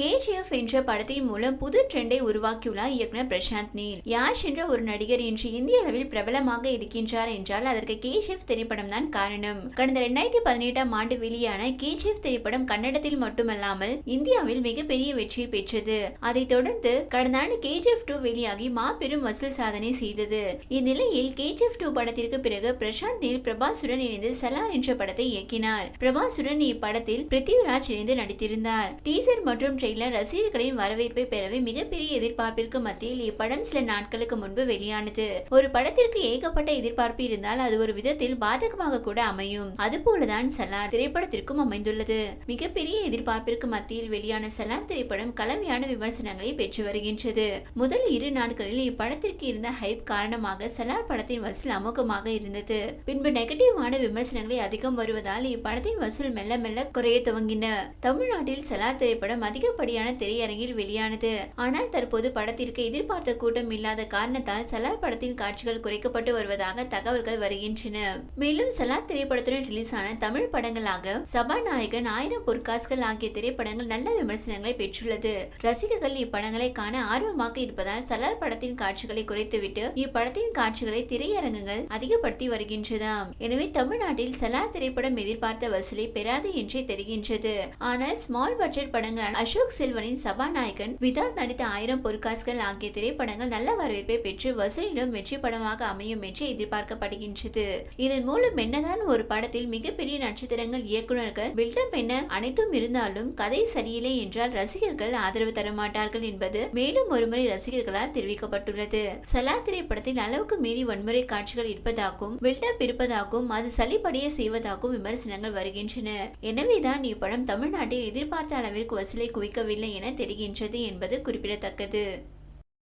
KGF என்ற படத்தின் மூலம் புது ட்ரெண்டை உருவாக்கியுள்ளார் இயக்குனர் பிரசாந்த் நீல். யாஷ் என்ற ஒரு நடிகர் இன்று இந்திய அளவில் பிரபலமாக இருக்கின்றார் என்றால் அதற்கு கேஜிஎஃப் திரைப்படம் தான் காரணம். கடந்த இரண்டாயிரத்தி பதினெட்டாம் ஆண்டு வெளியான கேஜிஎஃப் திரைப்படம் கன்னடத்தில் மட்டுமல்லாமல் இந்தியாவில் மிகப்பெரிய வெற்றியை பெற்றது. அதைத் தொடர்ந்து கடந்த ஆண்டு கேஜிஎஃப் டூ வெளியாகி மாபெரும் வசூல் சாதனை செய்தது. இந்நிலையில் கேஜிஎஃப் டூ படத்திற்கு பிறகு பிரசாந்த் நீல் பிரபாசுடன் இணைந்து சலார் என்ற படத்தை இயக்கினார். பிரபாசுடன் இப்படத்தில் பிருத்திவிராஜ் இணைந்து நடித்திருந்தார். டீசர் மற்றும் ட்ரெய்லர் ரசிகர்களின் வரவேற்பை பெறவே மிகப்பெரிய எதிர்பார்ப்பிற்கு மத்தியில் இப்படம் சில நாட்களுக்கு முன்பு வெளியானது. ஒரு படத்திற்கு ஏகப்பட்ட எதிர்பார்ப்பு இருந்தால் அது ஒரு விதத்தில் பாதகமாக கூட அமையும். அதுபோலதான் சலார் திரைப்படத்திற்கும் அமைந்துள்ளது. மிகப்பெரிய எதிர்பார்ப்பிற்கு மத்தியில் வெளியான சலார் திரைப்படம் கலவையான விமர்சனங்களை பெற்று வருகின்றது. முதல் இரு நாட்களில் இப்படத்திற்கு இருந்த ஹைப் காரணமாக சலார் படத்தின் வசூல் அமோகமாக இருந்தது. பின்பு நெகட்டிவான விமர்சனங்களை அதிகம் வருவதால் இப்படத்தின் வசூல் மெல்ல மெல்ல குறைய துவங்கின. தமிழ்நாட்டில் சலார் திரைப்படம் அதிக அதிகப்படியான திரையரங்கில் வெளியானது. ஆனால் தற்போது படத்திற்கு எதிர்பார்த்த கூட்டம் இல்லாத காரணத்தால் சலார் படத்தின் காட்சிகள் குறைக்கப்பட்டு வருவதாக தகவல்கள் வருகின்றன. மேலும் சலார் திரைப்படத்துடன் ரிலீஸ் ஆன தமிழ் படங்களாக சபாநாயகன் ஆயிரம் பொற்காசுகள் ஆகிய திரைப்படங்கள் நல்ல விமர்சனங்களை பெற்றுள்ளது. ரசிகர்கள் இப்படங்களை காண ஆர்வமாக இருப்பதால் சலார் படத்தின் காட்சிகளை குறைத்துவிட்டு இப்படத்தின் காட்சிகளை திரையரங்குகள் அதிகப்படுத்தி வருகின்றதாம். எனவே தமிழ்நாட்டில் சலார் திரைப்படம் எதிர்பார்த்த வசூலை பெறாது என்றே தெரிகின்றது. ஆனால் ஸ்மால் பட்ஜெட் படங்கள் அசோக் செல்வனின் சபாநாயகன் விதால் நடித்த ஆயிரம் பொற்காசுகள் ஆகிய திரைப்படங்கள் நல்ல வரவேற்பை பெற்று வசூலிலும் வெற்றி படமாக அமையும் என்று எதிர்பார்க்கப்படுகின்றது. இதன் மூலம் என்னதான் ஒரு படத்தில் மிகப்பெரிய நட்சத்திரங்கள் இயக்குநர்கள் பில்டப் என்ன அனைத்தும் இருந்தாலும் கதை சரியில்லை என்றால் ரசிகர்கள் ஆதரவு தர மாட்டார்கள் என்பது மேலும் ஒருமுறை ரசிகர்களால் தெரிவிக்கப்பட்டுள்ளது. சலார் திரைப்படத்தில் அளவுக்கு மீறி வன்முறை காட்சிகள் இருப்பதாகவும் பில்டப் இருப்பதாகவும் அது சளிப்படைய செய்வதாகவும் விமர்சனங்கள் வருகின்றன. எனவேதான் இப்படம் தமிழ்நாட்டில் எதிர்பார்த்த அளவிற்கு வசூலை குவிக்க அளிக்கவில்லை என தெரிகின்றது என்பது குறிப்பிடத்தக்கது.